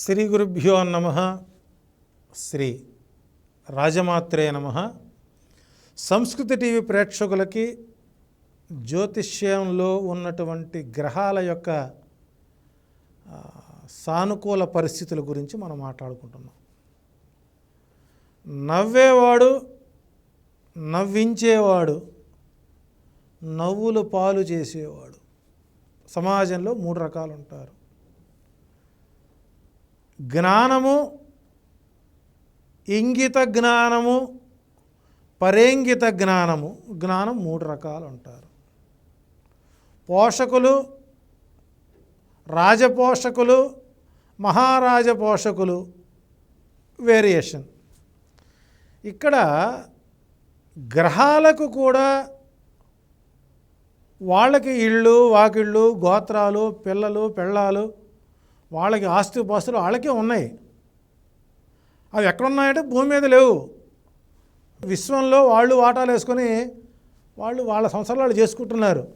శ్రీ గురుభ్యో నమ శ్రీ రాజమాత్రే నమ. సంస్కృతి టీవీ ప్రేక్షకులకి జ్యోతిష్యంలో ఉన్నటువంటి గ్రహాల యొక్క సానుకూల పరిస్థితుల గురించి మనం మాట్లాడుకుంటున్నాం. నవ్వేవాడు నవ్వించేవాడు నవ్వులు పాలు చేసేవాడు. సమాజంలో మూడు రకాలు ఉంటారు జ్ఞానము ఇంగిత జ్ఞానము పరేంగిత జ్ఞానము జ్ఞానం మూడు రకాలు ఉంటారు పోషకులు రాజపోషకులు మహారాజ పోషకులు వేరియేషన్. ఇక్కడ గ్రహాలకు కూడా వాళ్ళకి ఇళ్ళు వాకిళ్ళు గోత్రాలు పిల్లలు పెళ్ళాలు వాళ్ళకి ఆస్తి పాస్తులు వాళ్ళకే ఉన్నాయి. అవి ఎక్కడున్నాయంటే భూమి మీద లేవు. విశ్వంలో వాళ్ళు వాటాలు వేసుకొని వాళ్ళు వాళ్ళ సంసారాలు వాళ్ళు చేసుకుంటున్నారు.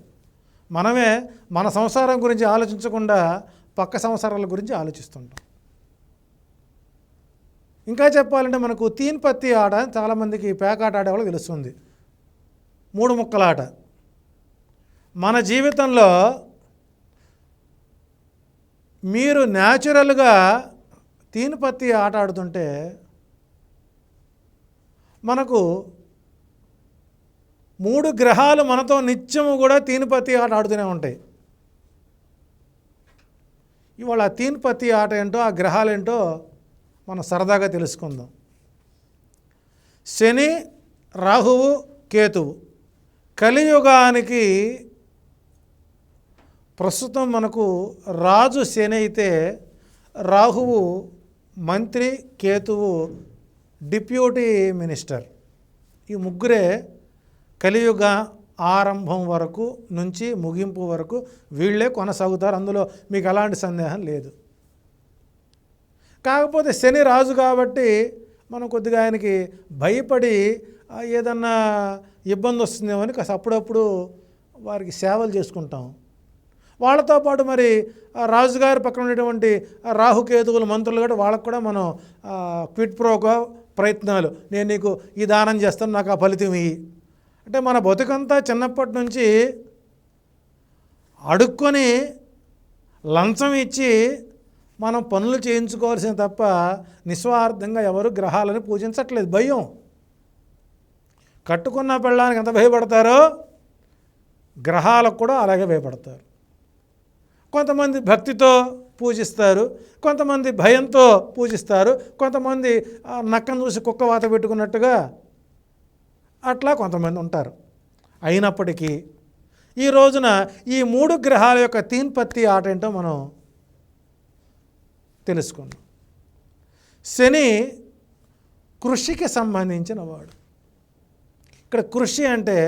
మనమే మన సంసారం గురించి ఆలోచించకుండా పక్క సంసారాల గురించి ఆలోచిస్తుంటాం. ఇంకా చెప్పాలంటే మనకు తీన్ పత్తి ఆట చాలామందికి పేకాట ఆడే వాళ్ళు తెలుస్తుంది. మూడు ముక్కల ఆట. మన జీవితంలో మీరు న్యాచురల్గా తీనుపత్తి ఆట ఆడుతుంటే మనకు మూడు గ్రహాలు మనతో నిత్యము కూడా తీనుపత్తి ఆట ఆడుతూనే ఉంటాయి. ఇవాళ ఆ తీనిపత్తి ఆట ఏంటో ఆ గ్రహాలు ఏంటో మనం సరదాగా తెలుసుకుందాం. శని రాహువు కేతువు కలియుగానికి ప్రస్తుతం మనకు రాజు శని అయితే రాహువు మంత్రి కేతువు డిప్యూటీ మినిస్టర్. ఈ ముగ్గురే కలియుగ ఆరంభం వరకు నుంచి ముగింపు వరకు వీళ్ళే కొనసాగుతారు. అందులో మీకు ఎలాంటి సందేహం లేదు. కాకపోతే శని రాజు కాబట్టి మనం కొద్దిగా ఆయనకి భయపడి ఏదన్నా ఇబ్బంది వస్తుందేమో అని కాస్త అప్పుడప్పుడు వారికి సేవలు చేసుకుంటాం. వాళ్ళతో పాటు మరి రాజుగారి పక్కన ఉన్నటువంటి ఆ రాహుకేతువుల మంత్రులు కూడా వాళ్ళకు కూడా మనం క్విట్ ప్రోగా ప్రయత్నాలు. నేను నీకు ఈ దానం చేస్తాను నాకు ఆ ఫలితం ఇయ్యి. అంటే మన బతుకంతా చిన్నప్పటి నుంచి అడుక్కొని లంచం ఇచ్చి మనం పనులు చేయించుకోవాల్సిన తప్ప నిస్వార్థంగా ఎవరు గ్రహాలను పూజించట్లేదు. భయం. కట్టుకున్న పెళ్ళానికి ఎంత భయపడతారో గ్రహాలకు కూడా అలాగే భయపడతారు. కొంతమంది భక్తితో పూజిస్తారు కొంతమంది భయంతో పూజిస్తారు కొంతమంది నక్కను చూసి కుక్క వాత పెట్టుకున్నట్టుగా అట్లా కొంతమంది ఉంటారు. అయినప్పటికీ ఈ రోజున ఈ మూడు గ్రహాల యొక్క తీన్పత్తి ఆట ఏంటో మనం తెలుసుకున్నాం శని కృషికి సంబంధించిన వాడు. ఇక్కడ కృషి అంటే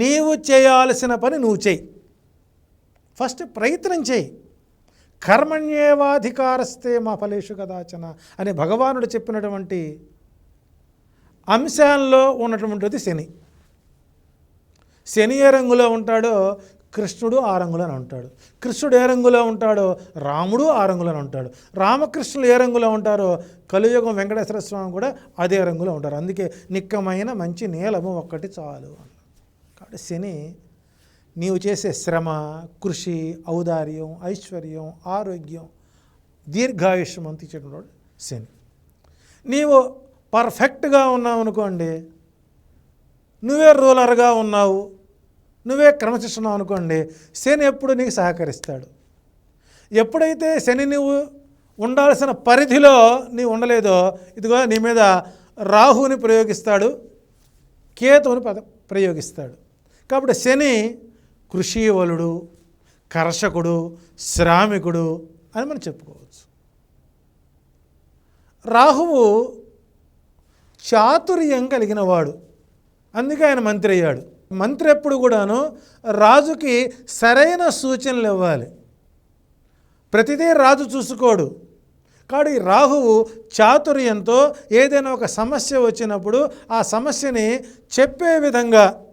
నీవు చేయాల్సిన పని నువ్వు చెయ్యి ఫస్ట్ ప్రయత్నం చేయి. కర్మణ్యేవాధికారస్తే మా ఫలేషు కదాచన అని భగవానుడు చెప్పినటువంటి అంశాల్లో ఉన్నటువంటిది శని. శని ఏ రంగులో ఉంటాడో కృష్ణుడు ఆ రంగులోనే ఉంటాడు. కృష్ణుడు ఏ రంగులో ఉంటాడో రాముడు ఆ రంగులోనే ఉంటాడు. రామకృష్ణులు ఏ రంగులో ఉంటారో కలియుగం వెంకటేశ్వర స్వామి కూడా అదే రంగులో ఉంటారు. అందుకే నిక్కమైన మంచి నీలము ఒక్కటి చాలు కాబట్టి శని నీవు చేసే శ్రమ కృషి ఔదార్యం ఐశ్వర్యం ఆరోగ్యం దీర్ఘాయుష్యం అంత ఇచ్చేటప్పుడు శని. నీవు పర్ఫెక్ట్గా ఉన్నావు అనుకోండి నువ్వే రూలర్గా ఉన్నావు నువ్వే క్రమశిస్తున్నావు అనుకోండి శని ఎప్పుడు నీకు సహకరిస్తాడు. ఎప్పుడైతే శని నువ్వు ఉండాల్సిన పరిధిలో నీవు ఉండలేదో ఇదిగో నీ మీద రాహుని ప్రయోగిస్తాడు కేతువుని పద ప్రయోగిస్తాడు. కాబట్టి శని కృషివలుడు కర్షకుడు శ్రామికుడు అని మనం చెప్పుకోవచ్చు. రాహువు చాతుర్యం కలిగిన వాడు. అందుకే ఆయన మంత్రి అయ్యాడు. మంత్రి ఎప్పుడు కూడాను రాజుకి సరైన సూచనలు ఇవ్వాలి. ప్రతిదీ రాజు చూసుకోడు. కాడు ఈ రాహువు చాతుర్యంతో ఏదైనా ఒక సమస్య వచ్చినప్పుడు ఆ సమస్యని చెప్పే విధంగా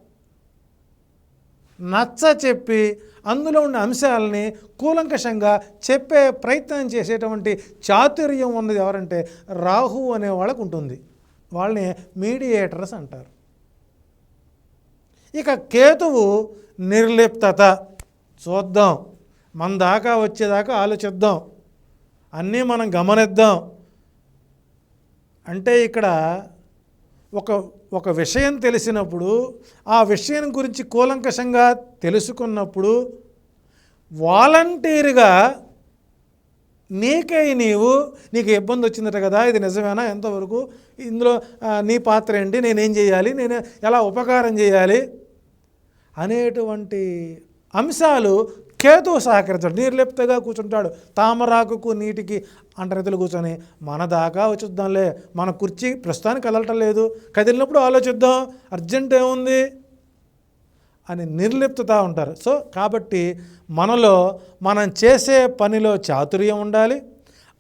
నచ్చ చెప్పి అందులో ఉన్న అంశాలని కూలంకషంగా చెప్పే ప్రయత్నం చేసేటువంటి చాతుర్యం ఉన్నది ఎవరంటే రాహు అనే వాళ్ళకు ఉంటుంది. వాళ్ళని మీడియేటర్స్ అంటారు. ఇక కేతువు నిర్లిప్తత. చూద్దాం. మన దాకా వచ్చేదాకా ఆలోచిద్దాం. అన్నీ మనం గమనిద్దాం. అంటే ఇక్కడ ఒక ఒక విషయం తెలిసినప్పుడు ఆ విషయం గురించి కూలంకషంగా తెలుసుకున్నప్పుడు వాలంటీర్గా నీకై నీవు నీకు ఇబ్బంది వచ్చిందట కదా ఇది నిజమేనా ఎంతవరకు ఇందులో నీ పాత్ర ఏంటి నేనేం చేయాలి నేను ఎలా ఉపకారం చేయాలి అనేటువంటి అంశాలు కేతు సహకరించాడు. నిర్లిప్తగా కూర్చుంటాడు. తామరాకుకు నీటికి అంటరితలు కూర్చొని మన దాకా వచ్చిద్దాంలే. మన కుర్చీ ప్రస్తుతానికి కదలటం లేదు. కదిలినప్పుడు ఆలోచిద్దాం. అర్జెంట్ ఏముంది? అని నిర్లిప్తత ఉంటారు. సో కాబట్టి మనలో మనం చేసే పనిలో చాతుర్యం ఉండాలి.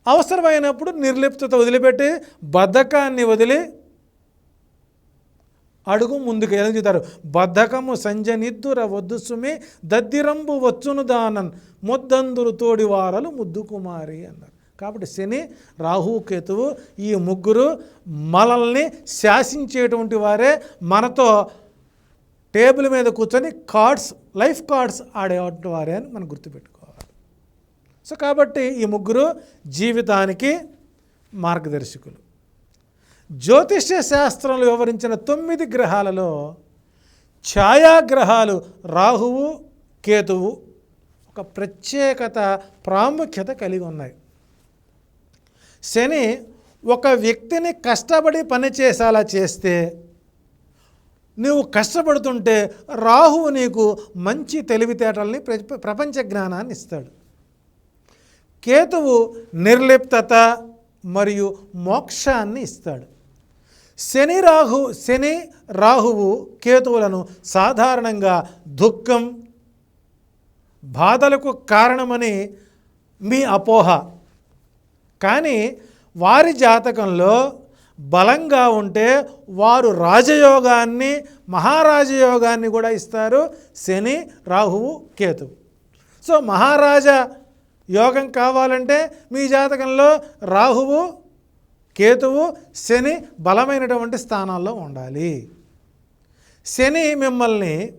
అవసరమైనప్పుడు నిర్లిప్తత వదిలిపెట్టి బద్ధకాన్ని వదిలి అడుగు ముందుకు ఏదో చెప్తారు బద్ధకము సంజనిద్దుర వద్దు సుమి దద్దిరంబు వచ్చును దానన్ ముద్దందురు తోడివారలు ముద్దు కుమారి అన్నారు. కాబట్టి శని రాహు కేతువు ఈ ముగ్గురు మనల్ని శాసించేటువంటి వారే మనతో టేబుల్ మీద కూర్చొని కార్డ్స్ లైఫ్ కార్డ్స్ ఆడేటువంటి వారే అని మనం గుర్తుపెట్టుకోవాలి. సో కాబట్టి ఈ ముగ్గురు జీవితానికి మార్గదర్శకులు. జ్యోతిష్య శాస్త్రంలో వివరించిన తొమ్మిది గ్రహాలలో ఛాయాగ్రహాలు రాహువు కేతువు ఒక ప్రత్యేకత ప్రాముఖ్యత కలిగి ఉన్నాయి. శని ఒక వ్యక్తిని కష్టపడి పనిచేసేలా చేస్తే నువ్వు కష్టపడుతుంటే రాహువు నీకు మంచి తెలివితేటల్ని ప్ర- ప్రపంచ జ్ఞానాన్ని ఇస్తాడు. కేతువు నిర్లిప్తత మరియు మోక్షాన్ని ఇస్తాడు. శని రాహు శని రాహువు కేతువులను సాధారణంగా దుఃఖం బాధలకు కారణమని మీ అపోహ. కానీ వారి జాతకంలో బలంగా ఉంటే వారు రాజయోగాన్ని మహారాజయోగాన్ని కూడా ఇస్తారు శని రాహువు కేతువు. సో మహారాజా యోగం కావాలంటే మీ జాతకంలో రాహువు కేతువు శని బలమైనటువంటి స్థానాల్లో ఉండాలి. శని మిమ్మల్ని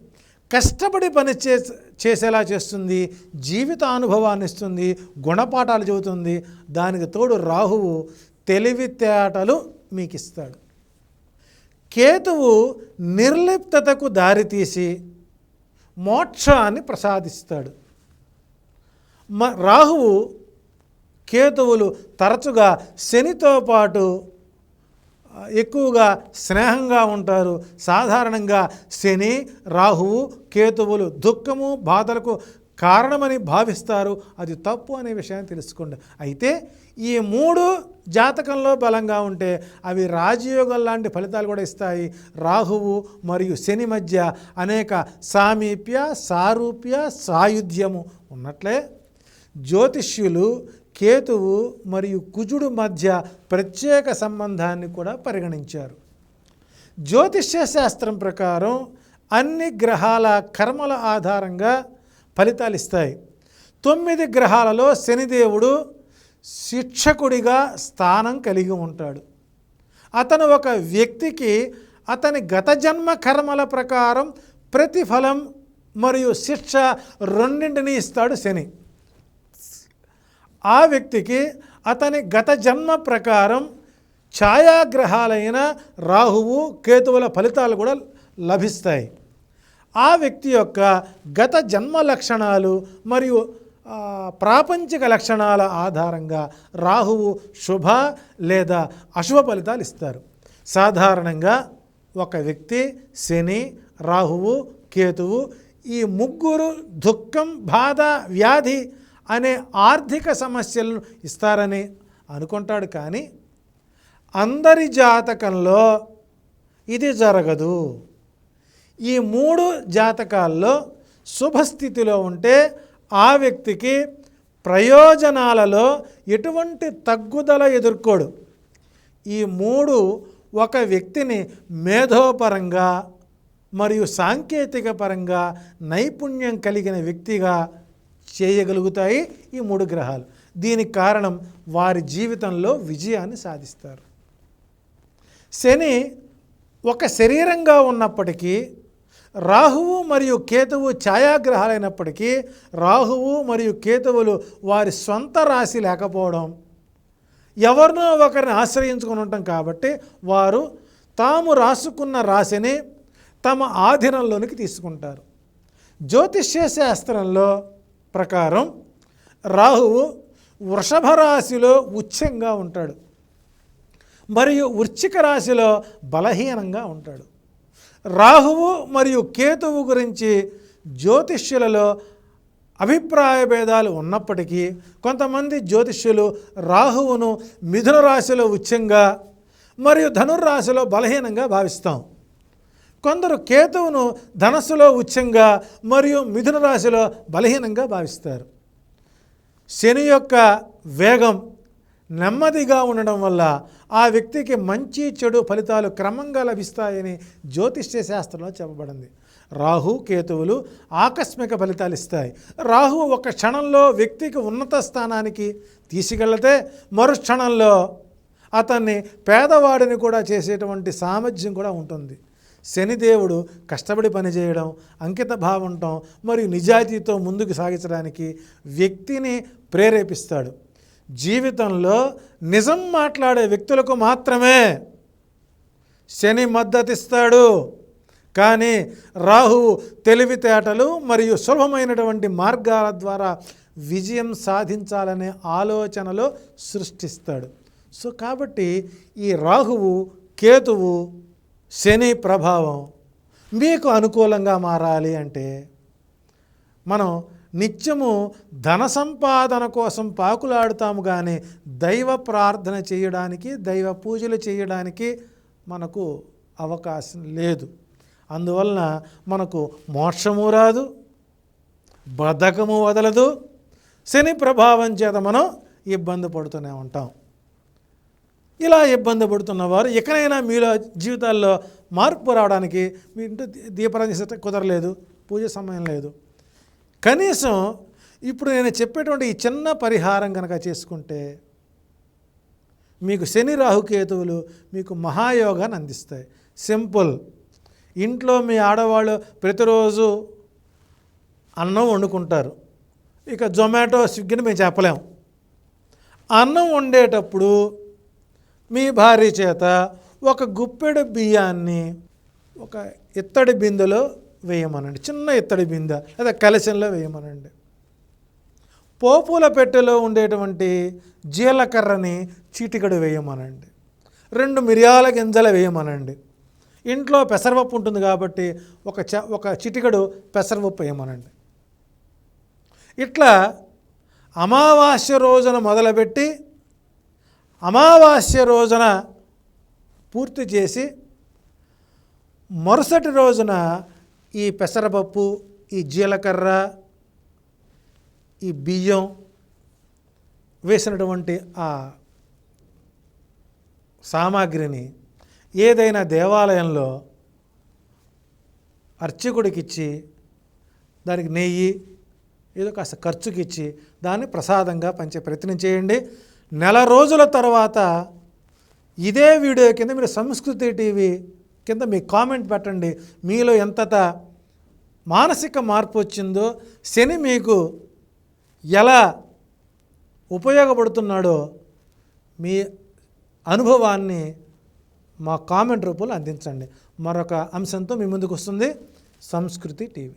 కష్టపడి పని చే చేసేలా చేస్తుంది జీవిత అనుభవాన్ని ఇస్తుంది గుణపాఠాలు చెబుతుంది దానికి తోడు రాహువు తెలివితేటలు మీకు ఇస్తాడు కేతువు నిర్లిప్తతకు దారితీసి మోక్షాన్ని ప్రసాదిస్తాడు. మ రాహువు కేతువులు తరచుగా శనితో పాటు ఎక్కువగా స్నేహంగా ఉంటారు. సాధారణంగా శని రాహువు కేతువులు దుఃఖము బాధలకు కారణమని భావిస్తారు. అది తప్పు అనే విషయాన్ని తెలుసుకోండి. అయితే ఈ మూడు జాతకంలో బలంగా ఉంటే అవి రాజయోగం లాంటి ఫలితాలు కూడా ఇస్తాయి. రాహువు మరియు శని మధ్య అనేక సామీప్య సారూప్య సాయుధ్యము ఉన్నట్లే జ్యోతిష్యులు కేతువు మరియు కుజుడు మధ్య ప్రత్యేక సంబంధాన్ని కూడా పరిగణించారు. జ్యోతిష్య శాస్త్రం ప్రకారం అన్ని గ్రహాల కర్మల ఆధారంగా ఫలితాలు ఇస్తాయి. తొమ్మిది గ్రహాలలో శనిదేవుడు శిక్షకుడిగా స్థానం కలిగి ఉంటాడు. అతను ఒక వ్యక్తికి అతని గత జన్మ కర్మల ప్రకారం ప్రతిఫలం మరియు శిక్ష రెండింటిని ఇస్తాడు శని. ఆ వ్యక్తికి అతని గత జన్మ ప్రకారం ఛాయాగ్రహాలైన రాహువు కేతువుల ఫలితాలు కూడా లభిస్తాయి. ఆ వ్యక్తి యొక్క గత జన్మ లక్షణాలు మరియు ప్రాపంచిక లక్షణాల ఆధారంగా రాహువు శుభ లేదా అశుభ ఫలితాలు ఇస్తారు. సాధారణంగా ఒక వ్యక్తి శని రాహువు కేతువు ఈ ముగ్గురు దుఃఖం బాధ వ్యాధి అనే ఆర్థిక సమస్యలను ఇస్తారని అనుకుంటాడు కానీ అందరి జాతకంలో ఇది జరగదు. ఈ మూడు జాతకాల్లో శుభస్థితిలో ఉంటే ఆ వ్యక్తికి ప్రయోజనాలలో ఎటువంటి తగ్గుదల ఎదుర్కోడు. ఈ మూడు ఒక వ్యక్తిని మేధోపరంగా మరియు సాంకేతిక పరంగా నైపుణ్యం కలిగిన వ్యక్తిగా చేయగలుగుతాయి ఈ మూడు గ్రహాలు. దీనికి కారణం వారి జీవితంలో విజయాన్ని సాధిస్తారు. శని ఒక శరీరంగా ఉన్నప్పటికీ రాహువు మరియు కేతువు ఛాయాగ్రహాలైనప్పటికీ రాహువు మరియు కేతువులు వారి సొంత రాశి లేకపోవడం ఎవరినో ఒకరిని ఆశ్రయించుకొని ఉంటాం కాబట్టి వారు తాము రాసుకున్న రాశిని తమ ఆధీనంలోనికి తీసుకుంటారు. జ్యోతిష్య శాస్త్రంలో ప్రకారం రాహువు వృషభ రాశిలో ఉచ్చంగా ఉంటాడు. మరియు వృచ్చిక రాశిలో బలహీనంగా ఉంటాడు. రాహువు మరియు కేతువు గురించి జ్యోతిష్యులలో అభిప్రాయ భేదాలు ఉన్నప్పటికీ కొంతమంది జ్యోతిష్యులు రాహువును మిథున రాశిలో ఉచ్చంగా మరియు ధనుర్రాశిలో బలహీనంగా భావిస్తాం. కొందరు కేతువును ధనస్సులో ఉచ్చంగా మరియు మిథున రాశిలో బలహీనంగా భావిస్తారు. శని యొక్క వేగం నెమ్మదిగా ఉండడం వల్ల ఆ వ్యక్తికి మంచి చెడు ఫలితాలు క్రమంగా లభిస్తాయని జ్యోతిష్య శాస్త్రంలో చెప్పబడింది. రాహు కేతువులు ఆకస్మిక ఫలితాలు ఇస్తాయి. రాహు ఒక క్షణంలో వ్యక్తికి ఉన్నత స్థానానికి తీసుకెళ్తే మరు క్షణంలో అతన్ని పేదవాడిని కూడా చేసేటువంటి సామర్థ్యం కూడా ఉంటుంది. శనిదేవుడు కష్టపడి పనిచేయడం అంకిత భావంటం మరియు నిజాయితీతో ముందుకు సాగించడానికి వ్యక్తిని ప్రేరేపిస్తాడు. జీవితంలో నిజం మాట్లాడే వ్యక్తులకు మాత్రమే శని మద్దతిస్తాడు. కానీ రాహువు తెలివితేటలు మరియు సులభమైనటువంటి మార్గాల ద్వారా విజయం సాధించాలనే ఆలోచనలో సృష్టిస్తాడు. సో కాబట్టి ఈ రాహువు కేతువు శని ప్రభావం మీకు అనుకూలంగా మారాలి అంటే మనం నిత్యము ధన సంపాదన కోసం పాకులాడుతాము కానీ దైవ ప్రార్థన చేయడానికి దైవ పూజలు చేయడానికి మనకు అవకాశం లేదు. అందువలన మనకు మోక్షము రాదు బద్ధకము వదలదు శని ప్రభావం చేత మనం ఇబ్బంది పడుతూనే ఉంటాం. ఇలా ఇబ్బంది పడుతున్న వారు ఎక్కడైనా మీలో జీవితాల్లో మార్పు రావడానికి మీ ఇంట్లో దీపారాధన చేస్తే కుదరలేదు పూజ సమయం లేదు. కనీసం ఇప్పుడు నేను చెప్పేటువంటి ఈ చిన్న పరిహారం కనుక చేసుకుంటే మీకు శని రాహుకేతువులు మీకు మహాయోగాన్ని అందిస్తాయి. సింపుల్. ఇంట్లో మీ ఆడవాళ్ళు ప్రతిరోజు అన్నం వండుకుంటారు. ఇక జొమాటో స్విగ్గీని మేము చెప్పలేం. అన్నం వండేటప్పుడు మీ భార్య చేత ఒక గుప్పెడు బియ్యాన్ని ఒక ఇత్తడి బిందెలో వేయమనండి. చిన్న ఇత్తడి బిందె లేదా కలశంలో వేయమనండి. పోపుల పెట్టెలో ఉండేటువంటి జీలకర్రని చీటికడు వేయమనండి. రెండు మిరియాల గింజలు వేయమనండి. ఇంట్లో పెసరపప్పు ఉంటుంది కాబట్టి ఒక చ ఒక చిటికడు పెసరపప్పు వేయమనండి. ఇట్లా అమావాస్య రోజున మొదలుపెట్టి అమావాస్య రోజున పూర్తి చేసి మరుసటి రోజున ఈ పెసరపప్పు ఈ జీలకర్ర ఈ బియ్యం వేసినటువంటి ఆ సామాగ్రిని ఏదైనా దేవాలయంలో అర్చకుడికిచ్చి దానికి నెయ్యి ఏదో కాస్త ఖర్చుకి ఇచ్చి దాన్ని ప్రసాదంగా పంచే ప్రయత్నం చేయండి. నెల రోజుల తర్వాత ఇదే వీడియో కింద మీరు సంస్కృతి టీవీ కింద మీ కామెంట్ పెట్టండి. మీలో ఎంతట మానసిక మార్పు వచ్చిందో శని మీకు ఎలా ఉపయోగపడుతున్నాడో మీ అనుభవాన్ని మా కామెంట్ రూపంలో అందించండి. మరొక అంశంతో మీ ముందుకు వస్తుంది సంస్కృతి టీవీ.